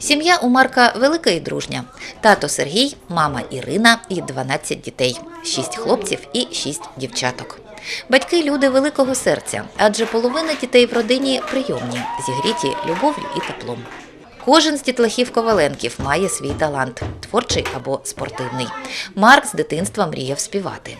Сім'я у Марка велика і дружня. Тато Сергій, мама Ірина і 12 дітей, 6 хлопців і 6 дівчаток. Батьки люди великого серця, адже половина дітей в родині прийомні, зігріті любов'ю і теплом. Кожен з дітлахів Коваленків має свій талант творчий або спортивний. Марк з дитинства мріяв співати.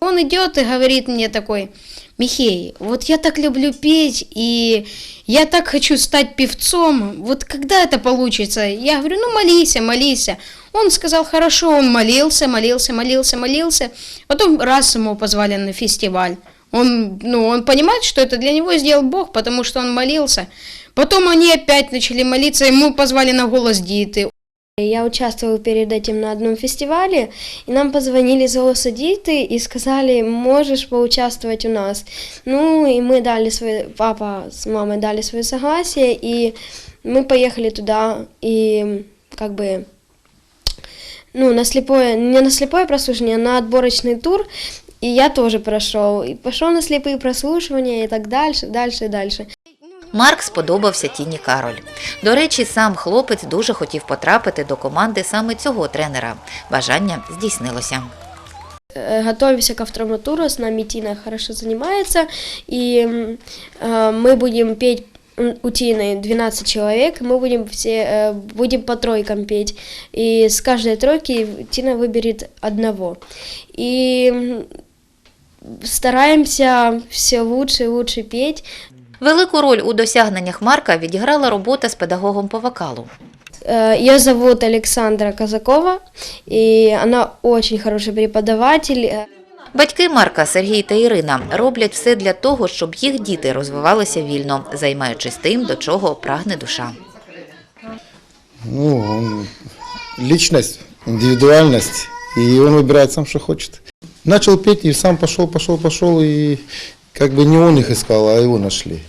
Он идет и говорит мне такой, Михей, вот я так люблю петь, и я так хочу стать певцом, вот когда это получится? Я говорю, ну молись, молись. Он сказал, хорошо, он молился, молился, молился, молился. Потом раз ему позвали на фестиваль. Он, ну, он понимает, что это для него сделал Бог, потому что он молился. Потом они опять начали молиться, ему позвали на голос Диты. Я участвовала перед этим на одном фестивале, и нам позвонили Диты и сказали, можешь поучаствовать у нас. Ну, и мы дали свое, папа с мамой дали свое согласие, и мы поехали туда, и как бы, ну, на слепое, не на слепое прослушивание, а на отборочный тур, и я тоже прошел, и пошел на слепые прослушивания, и так дальше, дальше, дальше. Марк сподобався Тіні Кароль. До речі, сам хлопець дуже хотів потрапити до команди саме цього тренера. Бажання здійснилося. Э, готовимся ко второму туру, с нами Тина хорошо занимается, и м, э, мы будем петь м, у Тины 12 человек, мы будем все э, будем по тройкам петь, и с каждой тройки Тина выберет одного. И м, стараемся все лучше и лучше петь. Велику роль у досягненнях Марка відіграла робота з педагогом по вокалу. Э, Ее зовут Александра Казакова, и она очень хороший преподаватель. Э, Батьки Марка Сергій та Ірина роблять все для того, щоб їх діти розвивалися вільно, займаючись тим, до чого прагне душа. Ну, он личность, индивидуальность, и он выбирает сам, что хочет. Начал петь и сам пошел, пошел, пошел, и как бы не он их искал, а его нашли.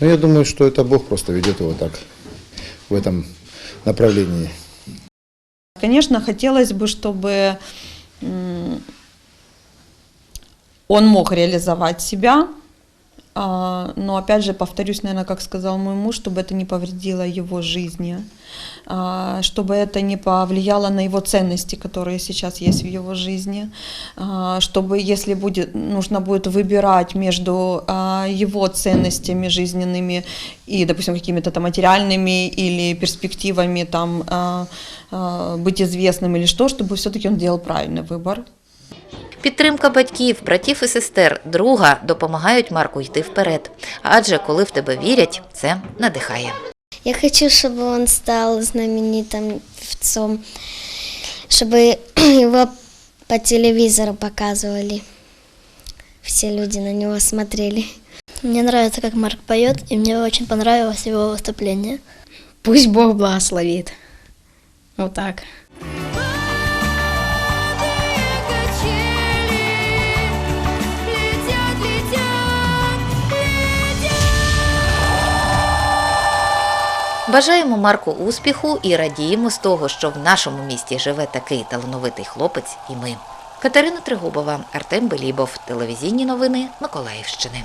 Но я думаю, что это Бог просто ведет его так, в этом направлении. Конечно, хотелось бы, чтобы он мог реализовать себя, но опять же, повторюсь, наверное, как сказал мой муж, чтобы это не повредило его жизни, а, чтобы это не повлияло на его ценности, которые сейчас есть в его жизни, а, чтобы если будет, нужно будет выбирать между а, его ценностями жизненными и, допустим, какими-то там материальными или перспективами там а, а, быть известным или что, чтобы все-таки он делал правильный выбор. Підтримка батьків, братів і сестер, друга допомагають Марку йти вперед. Адже коли в тебе вірять, це надихає. Я хочу, чтобы он стал знаменитым певцом, чтобы его по телевизору показывали. Все люди на него смотрели. Мне нравится, как Марк поет, и мне очень понравилось его выступление. Пусть Бог благословит. Вот так. Бажаємо Марку успіху і радіємо з того, що в нашому місті живе такий талановитий хлопець і ми. Катерина Тригубова, Артем Белібов. Телевізійні новини Миколаївщини.